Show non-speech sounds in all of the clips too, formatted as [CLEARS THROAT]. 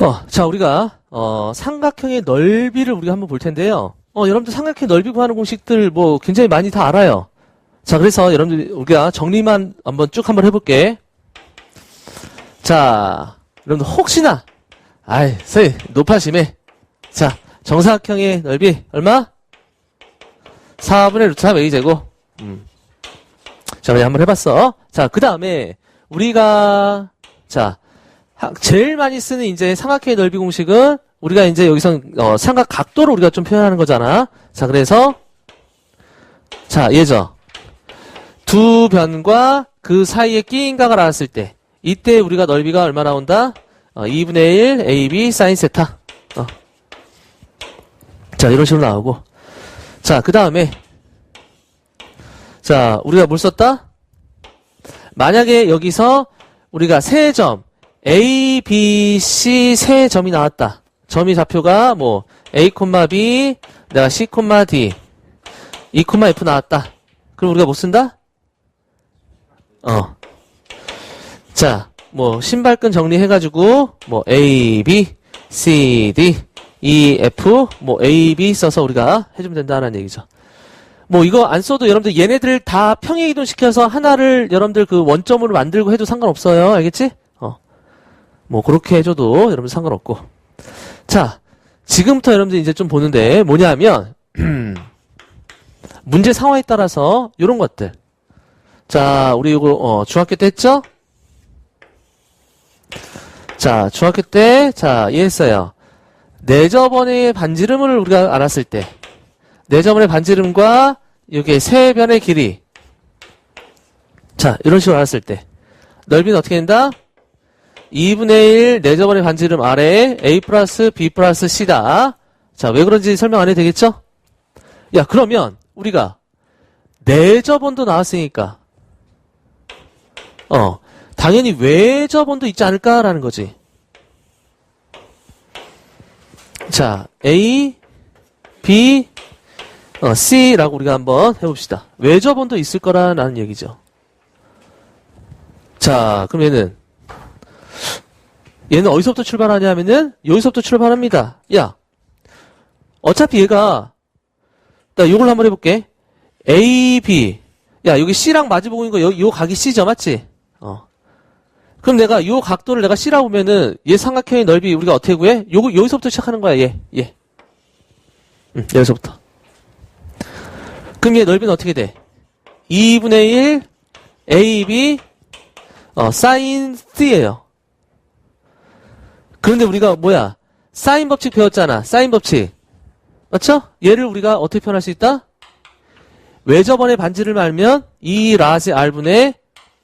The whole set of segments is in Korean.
어, 자, 우리가, 어, 삼각형의 넓이를 우리가 한번 볼 텐데요. 어, 여러분들 삼각형 넓이 구하는 공식들 뭐 굉장히 많이 다 알아요. 자, 그래서 여러분들 우리가 정리만 한번 쭉 한번 해볼게. 자, 여러분들 혹시나, 아이, 세, 높아심에. 자, 정사각형의 넓이 얼마? 4분의 루트 3 a제곱. 음. 자, 그냥 한번 해봤어. 자, 그 다음에 우리가, 자, 하- 제일 많이 쓰는 이제 삼각형의 넓이 공식은 우리가 이제 여기서 어, 삼각 각도를 우리가 좀 표현하는 거잖아. 자, 그래서 자, 예죠. 두 변과 그 사이에 끼인 각을 알았을 때 이때 우리가 넓이가 얼마 나온다? 어, 2분의 1 AB 사인 세타. 어. 자, 이런 식으로 나오고. 자, 그 다음에 자, 우리가 뭘 썼다? 만약에 여기서 우리가 세 점, A, B, C 세 점이 나왔다. 점이 좌표가 뭐 A, B, 내가 C, D, E, F 나왔다. 그럼 우리가 못 쓴다? 어. 자, 뭐 신발끈 정리해가지고 뭐 A, B, C, D, E, F, 뭐 A, B 써서 우리가 해주면 된다는 얘기죠. 뭐 이거 안 써도 여러분들 얘네들 다 평행 이동시켜서 하나를 여러분들 그 원점으로 만들고 해도 상관없어요. 알겠지? 어. 뭐 그렇게 해줘도 여러분 상관없고. 자, 지금부터 여러분들 이제 좀 보는데 뭐냐면 [CLEARS THROAT] 문제 상황에 따라서 이런 것들. 자, 우리 이거 어, 중학교 때 했죠? 자, 중학교 때 자, 이해했어요. 내저번의 반지름을 우리가 알았을 때 내저번의 반지름과 여기 세 변의 길이 자 이런 식으로 알았을 때 넓이는 어떻게 된다? 2분의 1 내저번의 반지름 아래에 a 플러스 b 플러스 c다 자 왜 그런지 설명 안 해도 되겠죠? 야 그러면 우리가 내저번도 나왔으니까 어 당연히 외저번도 있지 않을까라는 거지 자 a b 어, C라고 우리가 한번 해봅시다. 외저번도 있을 거라는 얘기죠. 자, 얘는 얘는 어디서부터 출발하냐면은 여기서부터 출발합니다. 야, 어차피 얘가 나 요걸 한번 해볼게. A, B. 야, 여기 C랑 마주보고 있는 거, 요, 요 각이 C죠, 맞지? 어. 그럼 내가 요 각도를 내가 C라고 보면은 얘 삼각형의 넓이 우리가 어떻게 구해? 요, 여기서부터 시작하는 거야, 얘. 얘. 응, 여기서부터. 그럼 얘 넓이는 어떻게 돼? 2분의 1 AB 어, 사인 C예요. 그런데 우리가 뭐야? 사인 법칙 배웠잖아. 사인 법칙. 맞죠? 얘를 우리가 어떻게 표현할 수 있다? 외저번의 반지를 말면 2 라지 R분의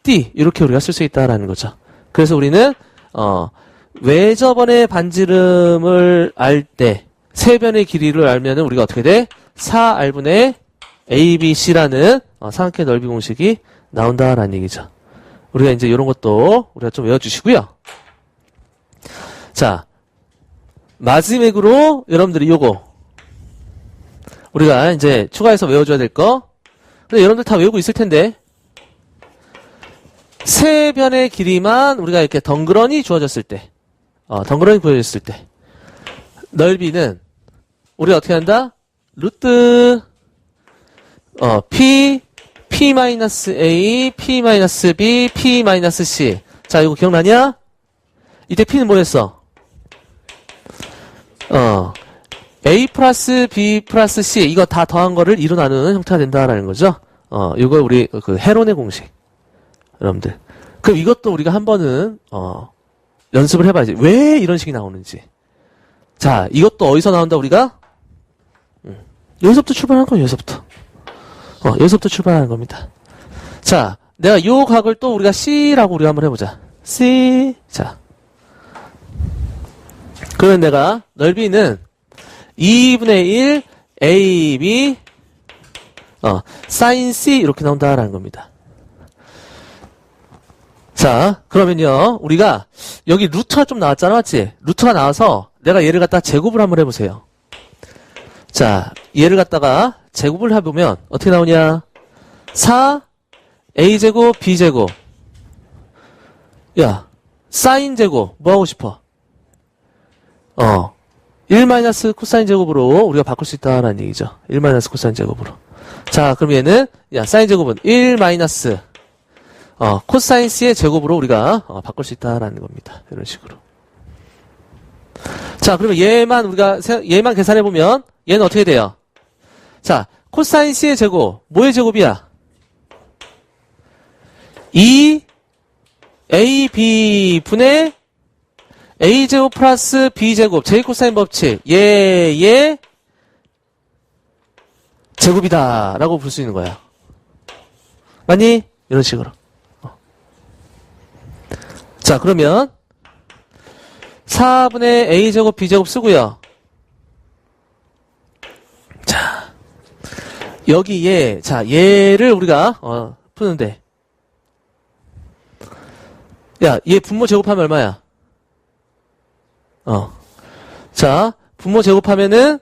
D 이렇게 우리가 쓸 수 있다라는 거죠. 그래서 우리는 어, 외저번의 반지름을 알 때 세변의 길이를 알면 은 우리가 어떻게 돼? 4R분의 ABC라는 어, 삼각형 넓이 공식이 나온다라는 얘기죠. 우리가 이제 이런 것도 우리가 좀 외워주시고요. 자, 마지막으로 여러분들이 요거 우리가 이제 추가해서 외워줘야 될 거. 근데 여러분들 다 외우고 있을 텐데 세 변의 길이만 우리가 이렇게 덩그러니 주어졌을 때, 어, 덩그러니 구해졌을 때 넓이는 우리가 어떻게 한다? 루트 어, P, P-A, P-B, P-C. 자, 이거 기억나냐? 이때 P는 뭐였어? 어, A 플러스 B 플러스 C. 이거 다 더한 거를 2로 나누는 형태가 된다라는 거죠. 어, 이거 우리 그 헤론의 공식. 여러분들. 그럼 이것도 우리가 한 번은, 어, 연습을 해봐야지. 왜 이런 식이 나오는지. 자, 이것도 어디서 나온다, 우리가? 음, 여기서부터 출발한 거예요, 여기서부터. 어, 여기서부터 출발하는 겁니다. 자, 내가 요 각을 또 우리가 C라고 우리가 한번 해보자. C. 자. 그러면 내가 넓이는 2분의 1 AB 어, sin C 이렇게 나온다라는 겁니다. 자, 그러면요. 우리가 여기 루트가 좀 나왔잖아. 맞지? 루트가 나와서 내가 얘를 갖다 제곱을 한번 해보세요. 자, 얘를 갖다가 제곱을 해보면 어떻게 나오냐? 4 a제곱 b제곱 야 사인 제곱 뭐 하고 싶어? 어, 1 마이너스 코사인 제곱으로 우리가 바꿀 수 있다라는 얘기죠. 1 마이너스 코사인 제곱으로. 자, 그럼 얘는, 야, 사인 제곱은 1 마이너스, 어, 코사인 C의 제곱으로 우리가, 어, 바꿀 수 있다라는 겁니다. 이런 식으로. 자, 그러면 얘만 우리가, 세- 얘만 계산해 보면, 얘는 어떻게 돼요? 자, 코사인 C의 제곱, 뭐의 제곱이야? 2 A, B 분의 A제곱 플러스 B제곱, 제이코사인 법칙, 얘의 제곱이다. 라고 볼 수 있는 거야. 맞니? 이런 식으로. 어. 자, 그러면 4분의 A제곱, B제곱 쓰고요. 자, 여기 얘, 자, 얘를 우리가, 어, 푸는데. 야, 얘 분모 제곱하면 얼마야? 어. 자, 분모 제곱하면은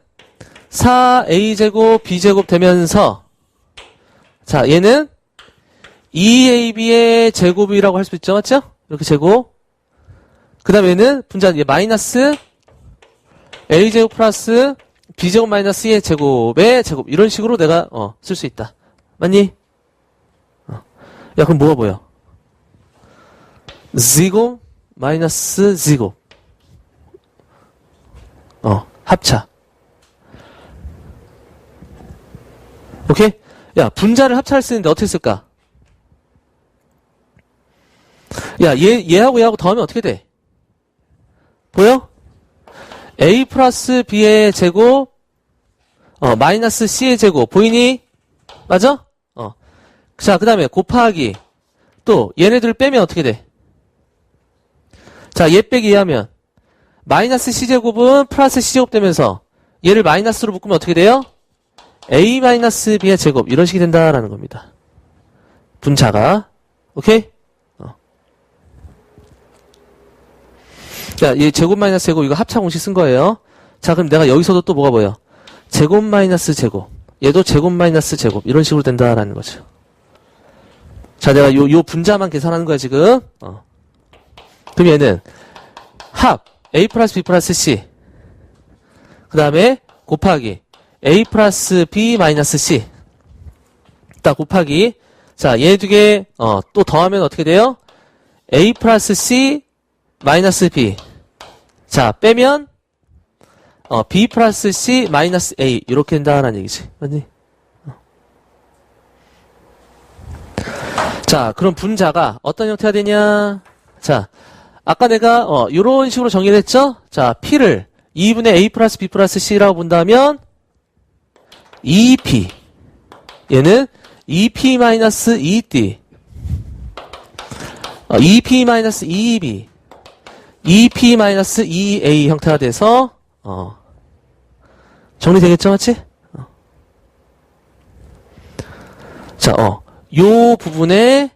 4a제곱 b제곱 되면서 자, 얘는 2ab의 제곱이라고 할 수 있죠. 맞죠? 이렇게 제곱. 그 다음에 얘는 분자, 얘 마이너스 a제곱 플러스 b제곱 마이너스 의 제곱의 제곱. 이런 식으로 내가, 어, 쓸 수 있다. 맞니? 어. 야, 그럼 뭐가 보여? 제곱 마이너스 제곱. 어, 합차. 오케이? 야, 분자를 합차할 수 있는데 어떻게 쓸까? 야, 얘, 얘하고 얘하고 더하면 어떻게 돼? 보여? A 플러스 B의 제곱, 어, 마이너스 C의 제곱. 보이니? 맞아? 어. 자, 그 다음에 곱하기. 또, 얘네들 빼면 어떻게 돼? 자, 얘 빼기 얘 하면, 마이너스 C제곱은 플러스 C제곱 되면서, 얘를 마이너스로 묶으면 어떻게 돼요? A 마이너스 B의 제곱. 이런 식이 된다라는 겁니다. 분자가. 오케이? 어. 자, 얘 제곱 마이너스 제곱, 이거 합차 공식 쓴 거예요. 자, 그럼 내가 여기서도 또 뭐가 보여? 제곱 마이너스 제곱. 얘도 제곱 마이너스 제곱. 이런 식으로 된다라는 거죠. 자, 내가 요, 요 분자만 계산하는 거야, 지금. 어. 그럼 얘는 합 A 플러스 B 플러스 C. 그 다음에 곱하기 A 플러스 B 마이너스 C. 딱 곱하기. 자 얘 두 개 어 또 더하면 어떻게 돼요? A 플러스 C 마이너스 B. 자 빼면 어 B 플러스 C 마이너스 A. 이렇게 된다는 얘기지. 맞니? 어. 자 그럼 분자가 어떤 형태가 되냐? 자 아까 내가 어 요런 식으로 정의를 했죠? 자, P를 2분의 A 플러스 B 플러스 C라고 본다면 2P 얘는 2P 마이너스 2D 어, 2P 마이너스 2B 2P 마이너스 2A 형태가 돼서 어 정리되겠죠? 맞지? 어. 자, 어, 요 부분에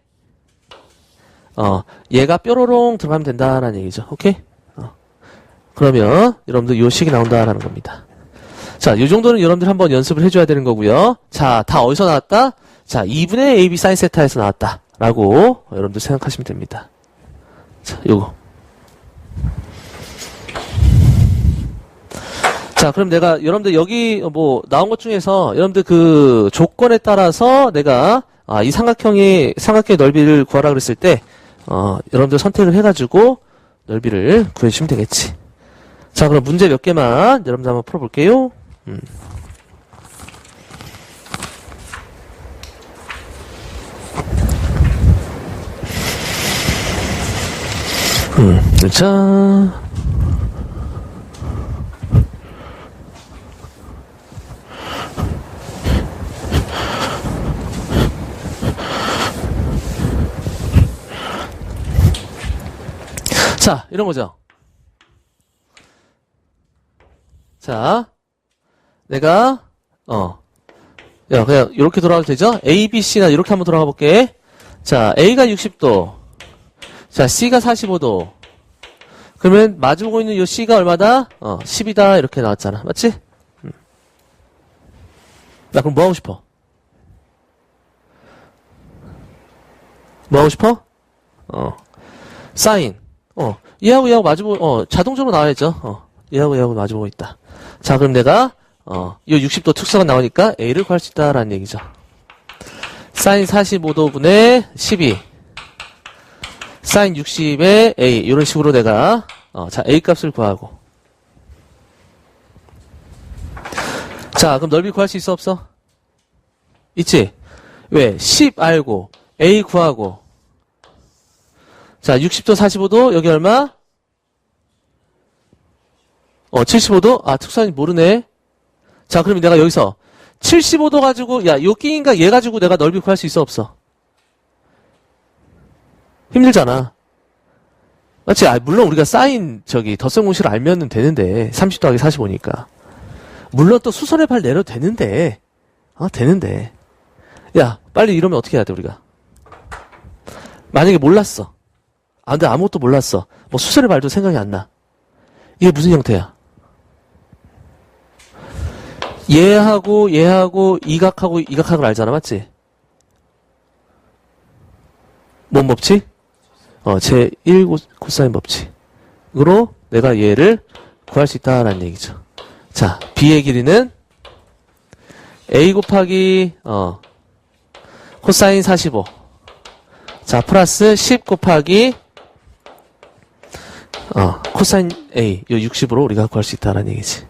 어, 얘가 뾰로롱 들어가면 된다라는 얘기죠. 오케이? 어. 그러면 여러분들 요 식이 나온다라는 겁니다. 자, 요 정도는 여러분들 한번 연습을 해줘야 되는 거고요. 자, 다 어디서 나왔다? 자, 2분의 AB 사인 세타에서 나왔다. 라고 여러분들 생각하시면 됩니다. 자, 요거. 자, 그럼 내가 여러분들 여기 뭐 나온 것 중에서 여러분들 그 조건에 따라서 내가 아, 이 삼각형의 삼각형의 넓이를 구하라 그랬을 때 어, 여러분들 선택을 해가지고 넓이를 구해주시면 되겠지. 자, 그럼 문제 몇 개만 여러분들 한번 풀어볼게요. 음. 음, 자. 자, 이런 거죠. 자, 내가, 어, 야, 그냥, 이렇게 돌아가도 되죠? A, B, C나 이렇게 한번 돌아가 볼게. 자, A가 60도. 자, C가 45도. 그러면 마주보고 있는 이 C가 얼마다? 어, 10이다. 이렇게 나왔잖아. 맞지? 음. 나 그럼 뭐 하고 싶어? 뭐 하고 싶어? 어, 사인. 어, 얘하고 얘하고 마주보, 어, 자동적으로 나와야죠. 어, 얘하고 얘하고 마주보고 있다. 자, 그럼 내가, 어, 이 60도 특수가 나오니까 A를 구할 수 있다라는 얘기죠. 사인 45도 분의 12. 사인 60에 A. 이런 식으로 내가, 어, 자, A 값을 구하고. 자, 그럼 넓이 구할 수 있어, 없어? 있지? 왜? 10 알고, A 구하고. 자, 60도, 45도, 여기 얼마? 어, 75도? 아, 특수한이 모르네. 자, 그럼 내가 여기서 75도 가지고, 야, 요 끼인가 얘 가지고 내가 넓이 구할 수 있어, 없어? 힘들잖아. 맞지? 아, 물론 우리가 사인, 저기, 덧셈 공식을 알면은 되는데, 30 더하기 45니까. 물론 또 수선의 발 내려도 되는데, 어, 되는데. 야, 빨리 이러면 어떻게 해야 돼, 우리가? 만약에 몰랐어. 아, 근데 아무것도 몰랐어. 뭐 수선의 발도 생각이 안 나. 이게 무슨 형태야? 얘하고 얘하고 이각하고 이각하고 알잖아, 맞지? 뭔 법칙? 어, 제1 코사인 법칙으로 내가 얘를 구할 수 있다라는 얘기죠. 자, b의 길이는 a 곱하기 어 코사인 45. 자, 플러스 10 곱하기 어 코사인 a 요 60으로 우리가 구할 수 있다라는 얘기지.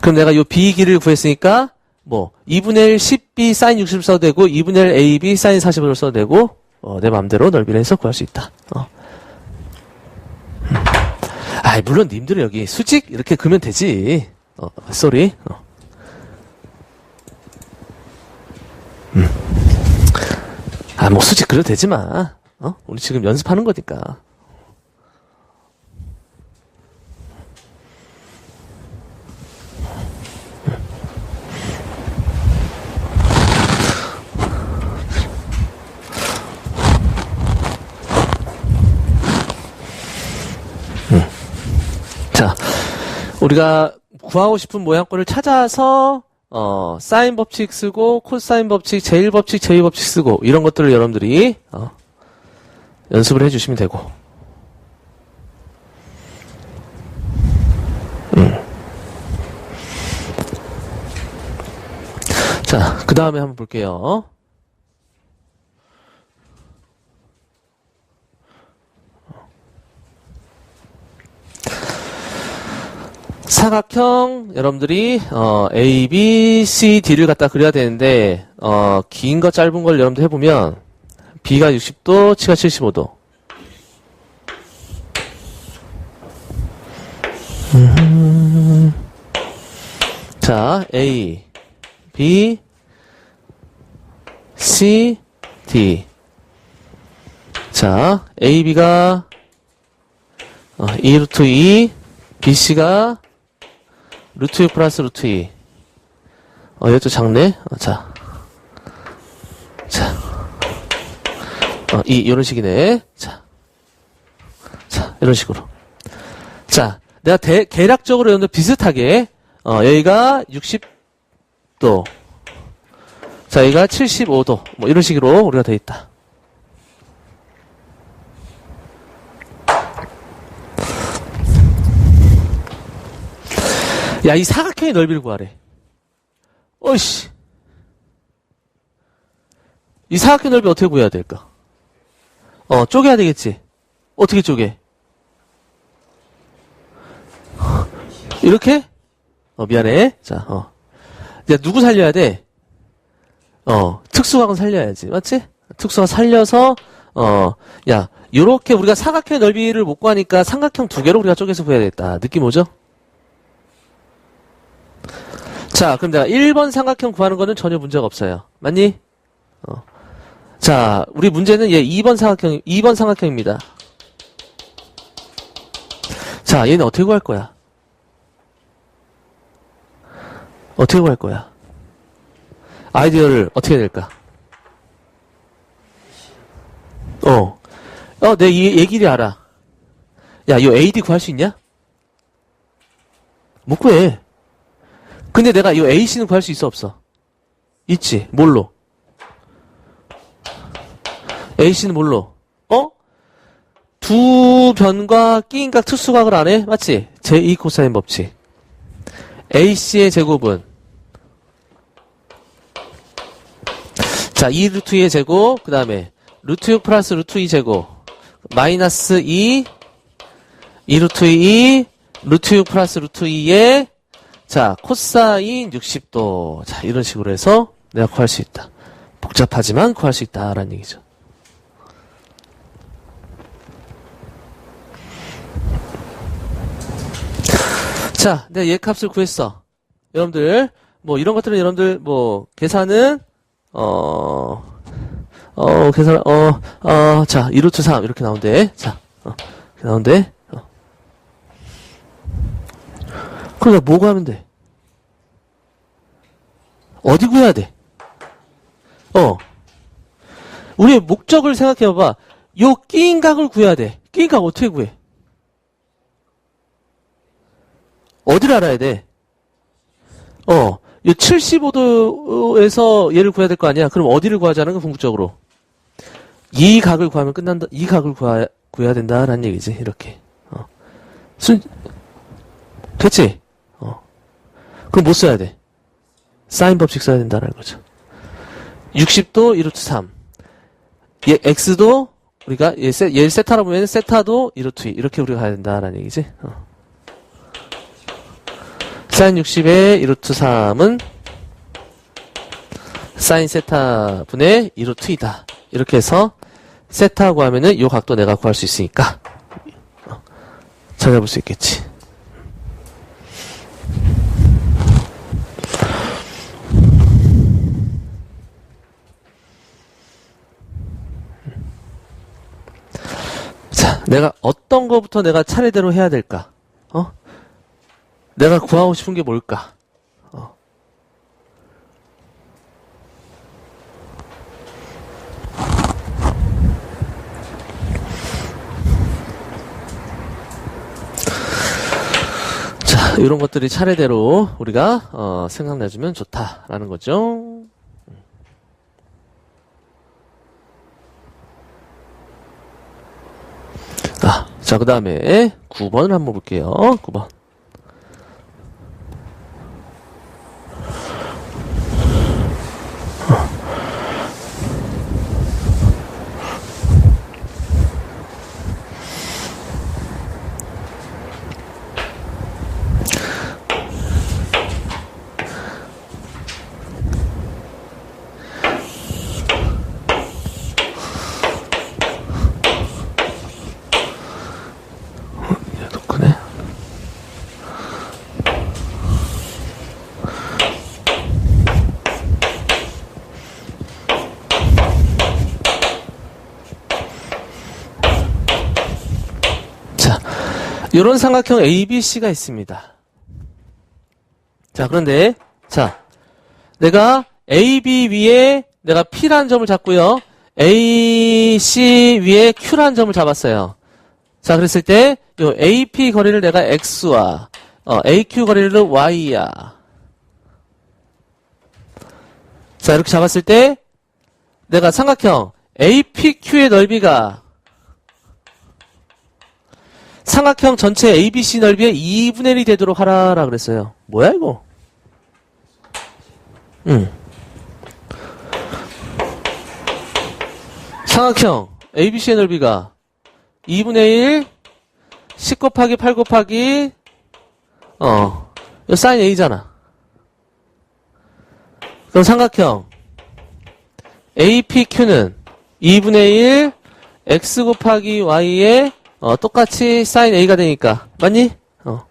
그럼 내가 요 b 길이를 구했으니까 뭐 2분의 1 10b 사인 60을 써도 되고 2분의 1 ab 사인 45를 써도 되고 어, 내 마음대로 넓이를 해서 구할 수 있다. 어. 음. 아, 물론 님들은 여기 수직 이렇게 그면 되지. 어, 쏘리. 어. 음. 아, 뭐 수직 그려도 되지 마. 어? 우리 지금 연습하는 거니까. 자, 우리가 구하고 싶은 모양꼴을 찾아서 어, 사인 법칙 쓰고 코사인 법칙, 제일 법칙, 제이 법칙 쓰고 이런 것들을 여러분들이 어, 연습을 해주시면 되고. 음. 자, 그 다음에 한번 볼게요. 사각형 여러분들이 어, A, B, C, D를 갖다 그려야 되는데 어, 긴 거 짧은 걸 여러분들 해보면 B가 60도, C가 75도. 음. 자, A, B, C, D. 자, A, B가 어, 2 루트 2, B, C가 루트 6 플러스 루트 2. 어, 이것도 작네? 어, 자. 자. 어, 이, 이런 식이네. 자. 자, 이런 식으로. 자, 내가 대, 계략적으로 여러분들 비슷하게, 어, 여기가 60도. 자, 여기가 75도. 뭐, 이런 식으로 우리가 돼 있다. 야, 이 사각형의 넓이를 구하래. 어이씨. 이 사각형 넓이 어떻게 구해야 될까? 어, 쪼개야 되겠지? 어떻게 쪼개? 이렇게? 어, 미안해. 자, 어. 야, 누구 살려야 돼? 어, 특수각은 살려야지. 맞지? 특수각 살려서, 어, 야, 요렇게 우리가 사각형의 넓이를 못 구하니까 삼각형 두 개로 우리가 쪼개서 구해야 겠다. 느낌 오죠? 자, 그럼 내가 1번 삼각형 구하는 거는 전혀 문제가 없어요. 맞니? 어. 자, 우리 문제는 얘 2번 삼각형, 2번 삼각형입니다. 자, 얘는 어떻게 구할 거야? 어떻게 구할 거야? 아이디어를 어떻게 해야 될까? 어. 어, 내 이, 얘 길이 알아. 야, 이거 AD 구할 수 있냐? 못 구해. 근데 내가 이 AC는 구할 수 있어 없어? 있지. 뭘로? AC는 뭘로? 어? 두 변과 끼인각 특수각을 안 해? 맞지? 제2 코사인 법칙. AC의 제곱은 자, 2 루트 2의 제곱, 그 다음에 루트 6 플러스 루트 2 제곱, 마이너스 2, 2 루트 2, 루트 6 플러스 루트 2의 자, 코사인 60도. 자, 이런 식으로 해서 내가 구할 수 있다. 복잡하지만 구할 수 있다라는 얘기죠. 자, 내가 얘 값을 구했어. 여러분들, 뭐, 이런 것들은 여러분들, 뭐, 계산은, 어, 어, 계산, 어, 어, 자, 2루트 3, 이렇게 나온대. 자, 어, 이렇게 나온대. 어. 그럼 내가 뭐 구하면 돼? 어디 구해야 돼? 어. 우리의 목적을 생각해봐봐. 요 끼인 각을 구해야 돼. 끼인 각 어떻게 구해? 어디를 알아야 돼? 어, 요 75도에서 얘를 구해야 될 거 아니야? 그럼 어디를 구하자는 거 궁극적으로? 이 각을 구하면 끝난다. 이 각을 구하, 구해야 된다라는 얘기지. 이렇게. 어. 순, 됐지? 어. 그럼 뭐 써야 돼? 사인 법칙 써야 된다는 거죠. 60도 1루트 3. 얘 x도 우리가 얘, 세, 얘 세타로 보면 세타도 1루트 2. 이렇게 우리가 가야 된다라는 얘기지. 어. 사인 60의 1루트 3은 사인 세타 분의 2루트 2다. 이렇게 해서 세타 구하면은 요 각도 내가 구할 수 있으니까 어, 찾아볼 수 있겠지. 자, 내가 어떤 거부터 내가 차례대로 해야 될까? 어? 내가 구하고 싶은 게 뭘까? 어. 자, 이런 것들이 차례대로 우리가 어, 생각나주면 좋다라는 거죠. 아, 자, 그 다음에 9번을 한번 볼게요. 9번. 이런 삼각형 ABC가 있습니다. 자, 그런데, 자, 내가 AB 위에 내가 P라는 점을 잡고요. AC 위에 Q라는 점을 잡았어요. 자, 그랬을 때, 요 AP 거리를 내가 X와, 어, AQ 거리를 Y야. 자, 이렇게 잡았을 때, 내가 삼각형 APQ의 넓이가 삼각형 전체 ABC 넓이의 2분의 1이 되도록 하라라 그랬어요. 뭐야, 이거? 응. 삼각형 ABC의 넓이가 2분의 1, 10 곱하기 8 곱하기, 어, 이 사인 A잖아. 그럼 삼각형 APQ는 2분의 1, X 곱하기 Y에 어, 똑같이 사인 A가 되니까. 맞니? 어.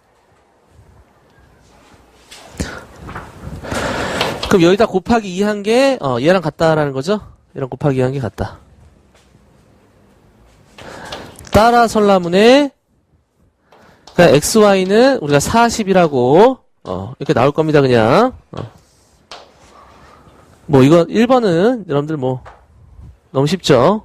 그럼 여기다 곱하기 2 한 게, 어, 얘랑 같다라는 거죠? 얘랑 곱하기 2 한 게 같다. 따라 설라문에 그냥 XY는 우리가 40이라고 어, 이렇게 나올 겁니다 그냥 어. 뭐 이거 1번은 여러분들 뭐 너무 쉽죠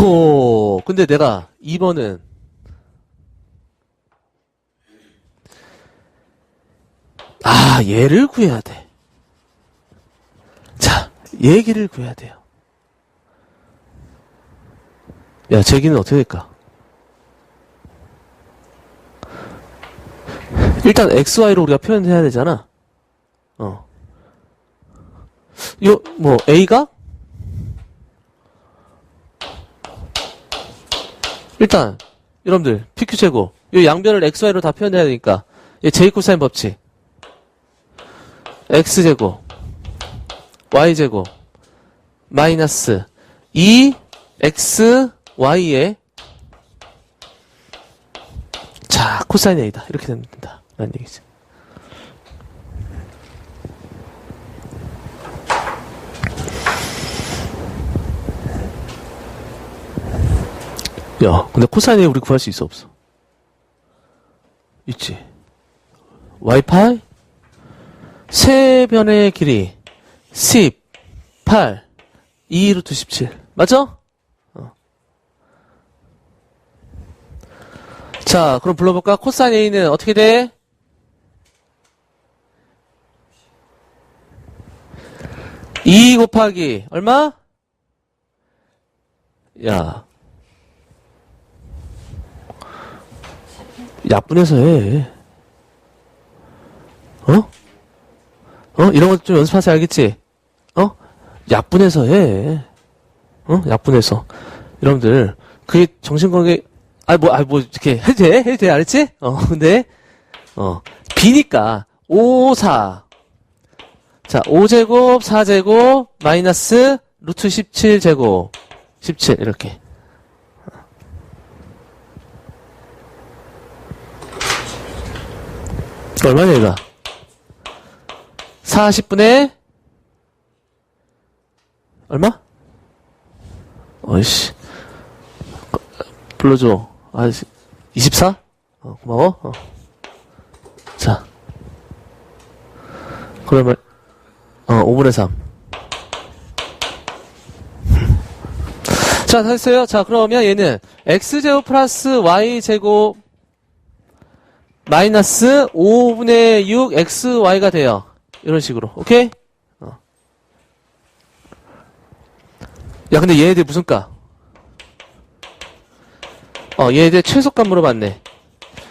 오호 근데 내가 2번은 아 얘를 구해야 돼 자, 얘기를 구해야 돼요. 야, 제기는 어떻게 될까? 일단 XY로 우리가 표현해야 되잖아. 어. 요, 뭐, A가? 일단, 여러분들, PQ 제곱. 요 양변을 XY로 다 표현해야 되니까. 얘 제이 코사인 법칙. X제곱. Y제곱. 마이너스 2 X Y에 자 코사인 A다 이렇게 됩니다 라는 얘기지 야 근데 코사인 A 우리 구할 수 있어 없어 있지 와이파이 세 변의 길이 10 8 2 루트 17 맞죠? 어. 자 그럼 불러볼까? 코사인 A는 어떻게 돼? 이 곱하기 얼마? 야 약분해서 해 어? 어? 이런 것 좀 연습하세요 알겠지? 어? 약분해서 해. 어? 약분해서. 여러분들, 그게 정신건강, 아, 뭐, 아, 뭐, 이렇게 해도 돼? 해도 돼? 알았지? 어, 근데, [LAUGHS] 어, B니까, 5, 4. 자, 5제곱, 4제곱, 마이너스, 루트 17제곱, 17, 이렇게. 얼마냐, 얘가? 40분의 얼마? 어이씨. 불러줘. 아, 24? 어, 고마워. 어. 자. 그러면, 어, 5분의 3. 자, 다 했어요. 자, 그러면 얘는 x제곱 플러스 y제곱 마이너스 5분의 6 xy가 돼요. 이런 식으로. 오케이? 어. 야, 근데 얘네들 무슨 가? 어, 얘네들 최소값 물어봤네.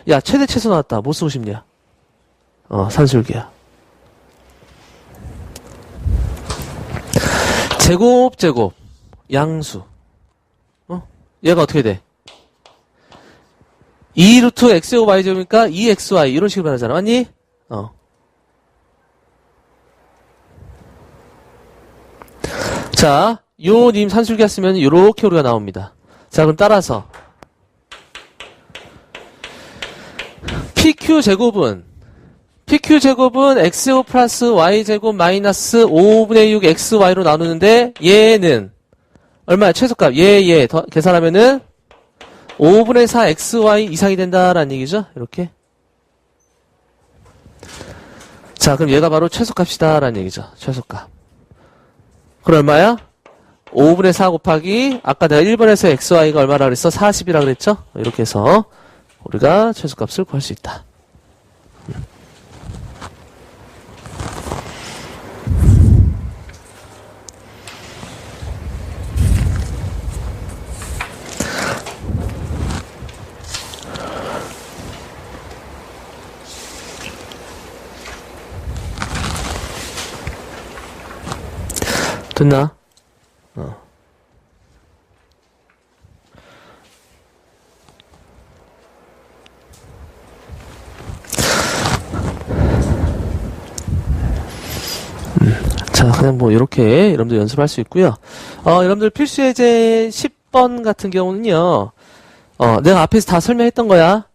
야, 최대 최소 나왔다. 뭐 쓰고 싶냐? 어, 산술기야. 제곱, 제곱. 양수. 어? 얘가 어떻게 돼? 2 루트 x제곱 y제곱이니까 2xy. 이런 식으로 변하잖아. 맞니? 어. 자, 요 님 산술기 했으면 요렇게 우리가 나옵니다. 자, 그럼 따라서 PQ 제곱은 PQ 제곱은 X5 플러스 Y제곱 마이너스 5분의 6 XY로 나누는데 얘는 얼마야? 최소값. 얘, 얘. 더 계산하면은 5분의 4 XY 이상이 된다라는 얘기죠. 이렇게. 자, 그럼 얘가 바로 최소값이다라는 얘기죠. 최소값. 그럼 얼마야? 5분의 4 곱하기 아까 내가 1번에서 xy가 얼마라 그랬어? 40이라 그랬죠? 이렇게 해서 우리가 최소값을 구할 수 있다. 됐나? 어. 음, 자, 그냥 뭐, 이렇게, 여러분들 연습할 수 있고요 어, 여러분들 필수 예제 10번 같은 경우는요, 어, 내가 앞에서 다 설명했던 거야.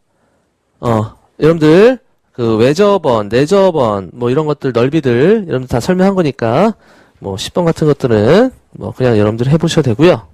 어, 여러분들, 그, 외저번, 내저번, 뭐, 이런 것들, 넓이들, 여러분들 다 설명한 거니까, 뭐 10번 같은 것들은 뭐 그냥 여러분들 해보셔도 되고요.